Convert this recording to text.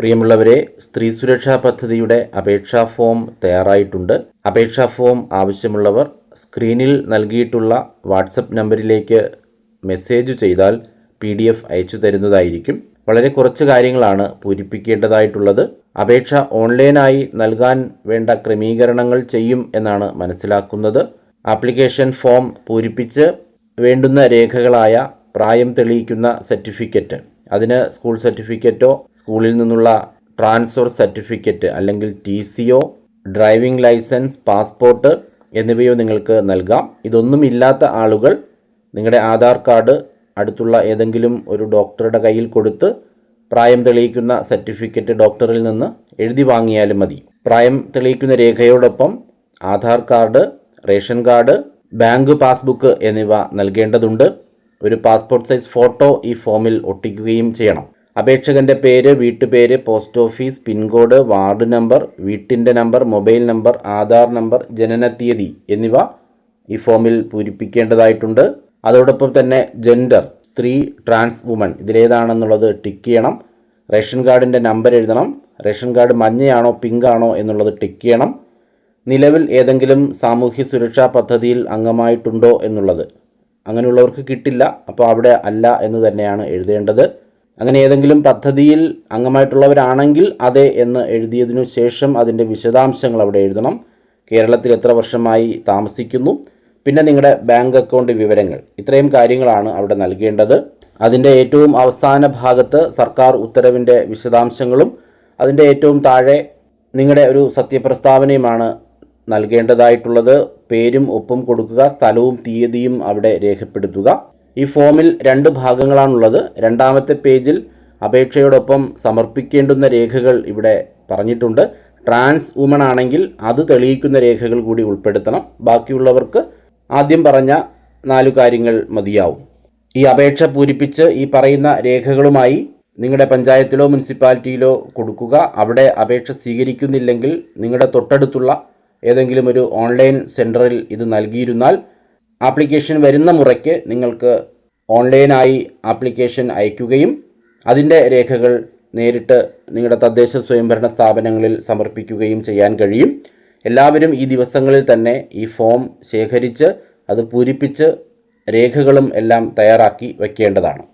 പ്രിയമുള്ളവരെ സ്ത്രീ സുരക്ഷാ പദ്ധതിയുടെ അപേക്ഷാ ഫോം തയ്യാറായിട്ടുണ്ട്. അപേക്ഷാ ഫോം ആവശ്യമുള്ളവർ സ്ക്രീനിൽ നൽകിയിട്ടുള്ള വാട്സപ്പ് നമ്പറിലേക്ക് മെസ്സേജ് ചെയ്താൽ പി ഡി എഫ് അയച്ചു തരുന്നതായിരിക്കും. വളരെ കുറച്ച് കാര്യങ്ങളാണ് പൂരിപ്പിക്കേണ്ടതായിട്ടുള്ളത്. അപേക്ഷ ഓൺലൈനായി നൽകാൻ വേണ്ട ക്രമീകരണങ്ങൾ ചെയ്യും എന്നാണ് മനസ്സിലാക്കുന്നത്. ആപ്ലിക്കേഷൻ ഫോം പൂരിപ്പിച്ച് വേണ്ടുന്ന രേഖകളായ പ്രായം തെളിയിക്കുന്ന സർട്ടിഫിക്കറ്റ് അതിന് സ്കൂൾ സർട്ടിഫിക്കറ്റോ സ്കൂളിൽ നിന്നുള്ള ട്രാൻസ്ഫർ സർട്ടിഫിക്കറ്റ് അല്ലെങ്കിൽ ടി ഡ്രൈവിംഗ് ലൈസൻസ് പാസ്പോർട്ട് എന്നിവയോ നിങ്ങൾക്ക് നൽകാം. ഇതൊന്നും ഇല്ലാത്ത ആളുകൾ നിങ്ങളുടെ ആധാർ കാർഡ് അടുത്തുള്ള ഏതെങ്കിലും ഒരു ഡോക്ടറുടെ കയ്യിൽ കൊടുത്ത് പ്രായം തെളിയിക്കുന്ന സർട്ടിഫിക്കറ്റ് ഡോക്ടറിൽ നിന്ന് എഴുതി വാങ്ങിയാലും മതി. പ്രായം തെളിയിക്കുന്ന രേഖയോടൊപ്പം Aadhaar card ration card bank passbook എന്നിവ നൽകേണ്ടതുണ്ട്. ഒരു പാസ്പോർട്ട് സൈസ് ഫോട്ടോ ഈ ഫോമിൽ ഒട്ടിക്കുകയും ചെയ്യണം. അപേക്ഷകന്റെ പേര് വീട്ടുപേര് post office pincode ward number വീട്ടിന്റെ number mobile number Aadhaar number ജനനത്തീയതി എന്നിവ ഈ ഫോമിൽ പൂരിപ്പിക്കേണ്ടതായിട്ടുണ്ട്. അതോടൊപ്പം തന്നെ ജെൻഡർ സ്ത്രീ ട്രാൻസ് വുമൺ ഇതിലേതാണെന്നുള്ളത് ടിക്ക് ചെയ്യണം. റേഷൻ കാർഡിന്റെ നമ്പർ എഴുതണം. റേഷൻ കാർഡ് മഞ്ഞയാണോ പിങ്ക് ആണോ എന്നുള്ളത് ടിക്ക് ചെയ്യണം. നിലവിൽ ഏതെങ്കിലും സാമൂഹ്യ സുരക്ഷാ പദ്ധതിയിൽ അംഗമായിട്ടുണ്ടോ എന്നുള്ളത്. അങ്ങനെയുള്ളവർക്ക് കിട്ടില്ല. അപ്പോൾ അവിടെ അല്ല എന്ന് തന്നെയാണ് എഴുതേണ്ടത്. അങ്ങനെ ഏതെങ്കിലും പദ്ധതിയിൽ അംഗമായിട്ടുള്ളവരാണെങ്കിൽ അതെ എന്ന് എഴുതിയതിനു ശേഷം അതിന്റെ വിശദാംശങ്ങൾ അവിടെ എഴുതണം. കേരളത്തിൽ എത്ര വർഷമായി താമസിക്കുന്നു. പിന്നെ നിങ്ങളുടെ ബാങ്ക് അക്കൗണ്ട് വിവരങ്ങൾ. ഇത്രയും കാര്യങ്ങളാണ് അവിടെ നൽകേണ്ടത്. അതിന്റെ ഏറ്റവും അവസാന ഭാഗത്ത് സർക്കാർ ഉത്തരവിന്റെ വിശദാംശങ്ങളും അതിന്റെ ഏറ്റവും താഴെ നിങ്ങളുടെ ഒരു സത്യപ്രസ്താവനയുമാണ് നൽകേണ്ടതായിട്ടുള്ളത് പേരും ഒപ്പും കൊടുക്കുക സ്ഥലവും തീയതിയും അവിടെ രേഖപ്പെടുത്തുക. ഈ ഫോമിൽ രണ്ട് ഭാഗങ്ങളാണുള്ളത്. രണ്ടാമത്തെ പേജിൽ അപേക്ഷയോടൊപ്പം സമർപ്പിക്കേണ്ടുന്ന രേഖകൾ ഇവിടെ പറഞ്ഞിട്ടുണ്ട്. ട്രാൻസ് വുമൺ ആണെങ്കിൽ അത് തെളിയിക്കുന്ന രേഖകൾ കൂടി ഉൾപ്പെടുത്തണം. ബാക്കിയുള്ളവർക്ക് ആദ്യം പറഞ്ഞ നാലു കാര്യങ്ങൾ മതിയാവും. ഈ അപേക്ഷ പൂരിപ്പിച്ച് ഈ പറയുന്ന രേഖകളുമായി നിങ്ങളുടെ പഞ്ചായത്തിലോ മുനിസിപ്പാലിറ്റിയിലോ കൊടുക്കുക. അവിടെ അപേക്ഷ സ്വീകരിക്കുന്നില്ലെങ്കിൽ നിങ്ങളുടെ തൊട്ടടുത്തുള്ള ഏതെങ്കിലും ഒരു ഓൺലൈൻ സെന്ററിൽ ഇത് നൽകിയിരുന്നാൽ ആപ്ലിക്കേഷൻ വരുന്ന മുറയ്ക്ക് നിങ്ങൾക്ക് ഓൺലൈനായി ആപ്ലിക്കേഷൻ അയക്കുകയും അതിന്റെ രേഖകൾ നേരിട്ട് നിങ്ങളുടെ തദ്ദേശ സ്വയംഭരണ സ്ഥാപനങ്ങളിൽ സമർപ്പിക്കുകയും ചെയ്യാൻ കഴിയും. എല്ലാവരും ഈ ദിവസങ്ങളിൽ തന്നെ ഈ ഫോം ശേഖരിച്ച് അത് പൂരിപ്പിച്ച് രേഖകളും എല്ലാം തയ്യാറാക്കി വയ്ക്കേണ്ടതാണ്